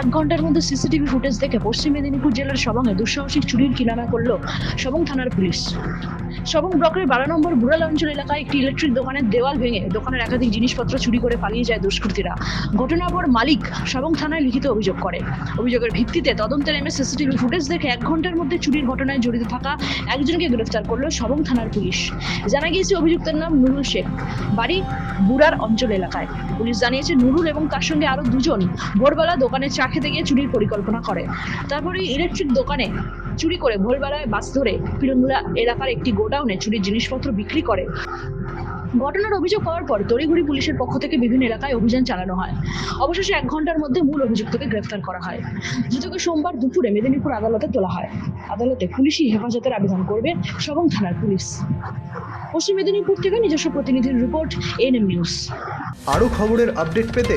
এক ঘণ্টার মধ্যে সিসিটিভি ফুটেজ দেখে পশ্চিম মেদিনীপুর জেলার সবংয়ে দুঃসাহসিক চুরির কিনামা করল সবং থানার পুলিশ। সবং ব্লকের বারো নম্বর বুড়াল অঞ্চল এলাকায় একটি ইলেকট্রিক দোকানের দেওয়াল ভেঙে দোকানের একাধিক জিনিসপত্র চুরি করে পালিয়ে যায় দুষ্কৃতীরা। ঘটনার পর মালিক সবং থানায় লিখিত অভিযোগ করে। অভিযোগের ভিত্তিতে তদন্তে নেমে সিসিটিভি ফুটেজ দেখে এক ঘণ্টার মধ্যে চুরির ঘটনায় জড়িত থাকা একজনকে গ্রেফতার করল সবং থানার পুলিশ। জানা গিয়েছে অভিযুক্তের নাম নুরুল শেখ। বাড়ি বুড়ার অঞ্চল এলাকায়। পুলিশ জানিয়েছে নুরুল এবং তার সঙ্গে আরও দুজন ভোরবেলা দোকানে চা খেতে গিয়ে চুরির পরিকল্পনা করে। তারপরে ইলেকট্রিক দোকানে চুরি করে ভোরবেলায় বাস ধরে পিরঙ্গুলা এলাকার একটি গোডাউনে চুরির জিনিসপত্র বিক্রি করে। ঘটনার অভিযোগ পাওয়ার পর তড়িঘড়ি পুলিশের পক্ষ থেকে বিভিন্ন এলাকায় অভিযান চালানো হয়। অবশেষে এক ঘণ্টার মধ্যে মূল অভিযুক্তকে গ্রেফতার করা হয়। ধৃতকে সোমবার দুপুরে মেদিনীপুর আদালতে তোলা হয়। আদালতে পুলিশি হেফাজতের আবেদন করবে সবং থানার পুলিশ। পশ্চিম মেদিনীপুর থেকে নিজস্ব প্রতিনিধির রিপোর্ট, এনএম নিউজ। আরও খবরের আপডেট পেতে